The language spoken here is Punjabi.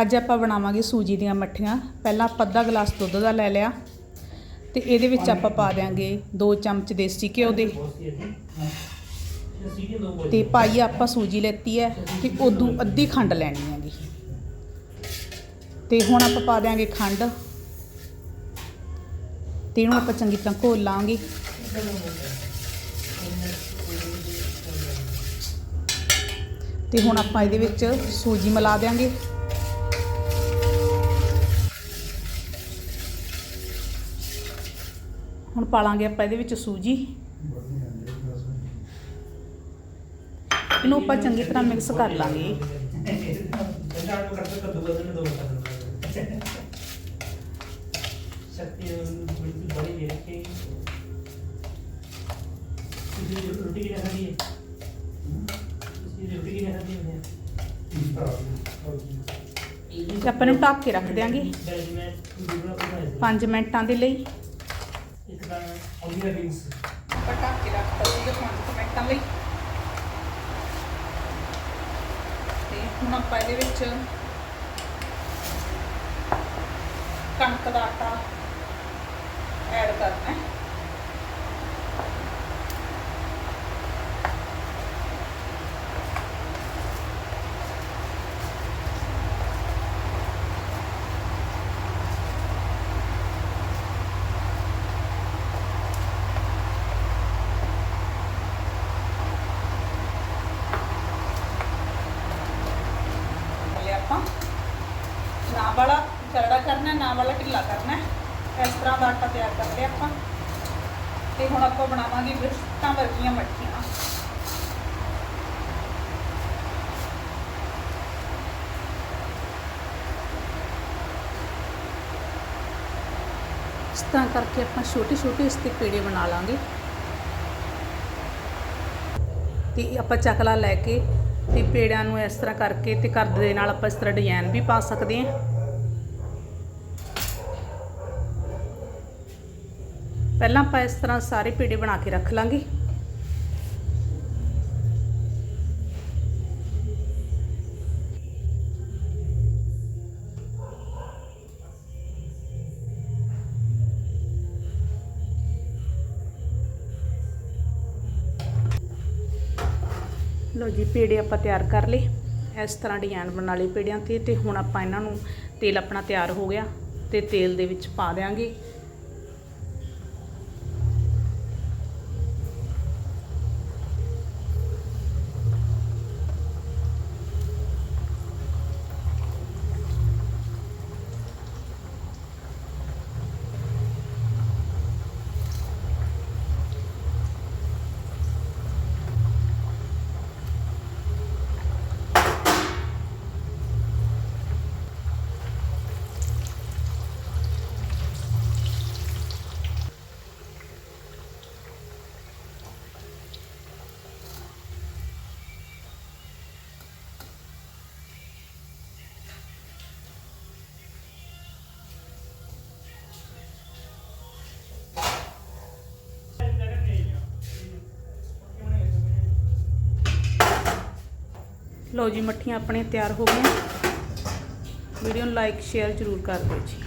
ਅੱਜ ਆਪਾਂ ਬਣਾਵਾਂਗੇ ਸੂਜੀ ਦੀਆਂ ਮੱਠੀਆਂ। ਪਹਿਲਾਂ ਆਪਾਂ ਅੱਧਾ ਗਲਾਸ ਦੁੱਧ ਦਾ ਲੈ ਲਿਆ ਤੇ ਇਹਦੇ ਵਿੱਚ ਆਪਾਂ ਪਾ ਦਿਆਂਗੇ 2 ਚਮਚ ਦੇਸੀ ਘਿਓ ਦੇ। ਤੇ ਪਾਈ ਆਪਾਂ ਸੂਜੀ ਲੈਤੀ ਹੈ ਤੇ ਉਦੋਂ ਅੱਧੀ ਖੰਡ ਲੈਣੀ ਹੈਗੀ। ਤੇ ਹੁਣ ਆਪਾਂ ਪਾ ਦਿਆਂਗੇ ਖੰਡ। ਤੇ ਇਹਨੂੰ ਆਪਾਂ ਚੰਗੀ ਤਰ੍ਹਾਂ ਘੋਲ ਲਾਂਗੇ। ਤੇ ਹੁਣ ਆਪਾਂ ਇਹਦੇ ਵਿੱਚ ਸੂਜੀ ਮਿਲਾ ਦਿਆਂਗੇ। ਹੁਣ ਪਾ ਲਾਂਗੇ ਆਪਾਂ ਇਹਦੇ ਵਿੱਚ ਸੂਜੀ ਇਹਨੂੰ ਆਪਾਂ ਚੰਗੀ ਤਰ੍ਹਾਂ ਮਿਕਸ ਕਰ ਲਾਂਗੇ शक्ति बिल्कुल बड़ी दे रखी है इसलिए रोटी की जगह दी है इसलिए रोटी की जगह दी है ਤੇ ਆਪਾਂ ਇਹਨੂੰ ਢੱਕ ਕੇ ਰੱਖ ਦਿਆਂਗੇ ਵੈਜ ਮੈਂ ਦੂਸਰਾ ਬਣਾਇਆ 5 ਮਿੰਟਾਂ ਦੇ ਲਈ ਸੀ ਇੱਕ ਤਾਂ ਔਲੀਆ ਬੀਨਸ ਆਪਾਂ ਢੱਕ ਕੇ ਰੱਖਤਾ ਸੀਗਾ 5 ਮਿੰਟਾਂ ਲਈ ਤੇ ਹੁਣ ਆਪਾਂ ਇਹਦੇ ਵਿੱਚ ਕਣਕ ਦਾ ਆਟਾ ਐਡ ਕਰਨਾ ਹੈ ਲਿਆ ਆਪਾਂ ਨਾ ਵਾਲਾ ਕਰੜਾ ਕਰਨਾ ਨਾ ਵਾਲਾ ਢਿੱਲਾ ਕਰਨਾ। ਇਸ ਤਰ੍ਹਾਂ ਦਾ ਆਟਾ ਤਿਆਰ ਕਰ ਲਿਆ ਆਪਾਂ। ਤੇ ਹੁਣ ਆਪਾਂ ਬਣਾਵਾਂਗੇ ਬਿਸਕਟਾਂ ਵਰਗੀਆਂ ਮੱਠੀਆਂ। ਇਸ ਤਰ੍ਹਾਂ ਕਰਕੇ ਆਪਾਂ ਛੋਟੇ ਛੋਟੇ ਇਸ ਤੇ ਪੇੜੇ ਬਣਾ ਲਾਂਗੇ। ਤੇ ਆਪਾਂ ਚਕਲਾ ਲੈ ਕੇ ਤੇ ਪੇੜਿਆਂ ਨੂੰ ਇਸ ਤਰ੍ਹਾਂ ਕਰਕੇ ਤੇ ਕਰਦ ਦੇ ਨਾਲ ਆਪਾਂ ਇਸ ਤਰ੍ਹਾਂ ਡਿਜ਼ਾਈਨ ਵੀ ਪਾ ਸਕਦੇ ਹਾਂ। ਪਹਿਲਾਂ ਆਪਾਂ ਇਸ ਤਰ੍ਹਾਂ ਸਾਰੇ ਪੇੜੇ ਬਣਾ ਕੇ ਰੱਖ ਲਾਂਗੇ। ਲੋ ਜੀ, ਪੇੜੇ ਆਪਾਂ ਤਿਆਰ ਕਰ ਲਏ। ਇਸ ਤਰ੍ਹਾਂ ਡਿਜ਼ਾਈਨ ਬਣਾ ਲਏ ਪੇੜਿਆਂ ਤੇ ਤੇ ਹੁਣ ਆਪਾਂ ਇਹਨਾਂ ਨੂੰ ਤੇਲ ਆਪਣਾ ਤਿਆਰ ਹੋ ਗਿਆ ਤੇ ਤੇਲ ਦੇ ਵਿੱਚ ਪਾ ਦਿਆਂਗੇ। ਲਓ ਜੀ, ਮੱਠੀਆਂ ਆਪਣੀਆਂ ਤਿਆਰ ਹੋ ਗਈਆਂ। ਵੀਡੀਓ ਨੂੰ ਲਾਈਕ ਸ਼ੇਅਰ ਜ਼ਰੂਰ ਕਰ ਦਿਓ ਜੀ।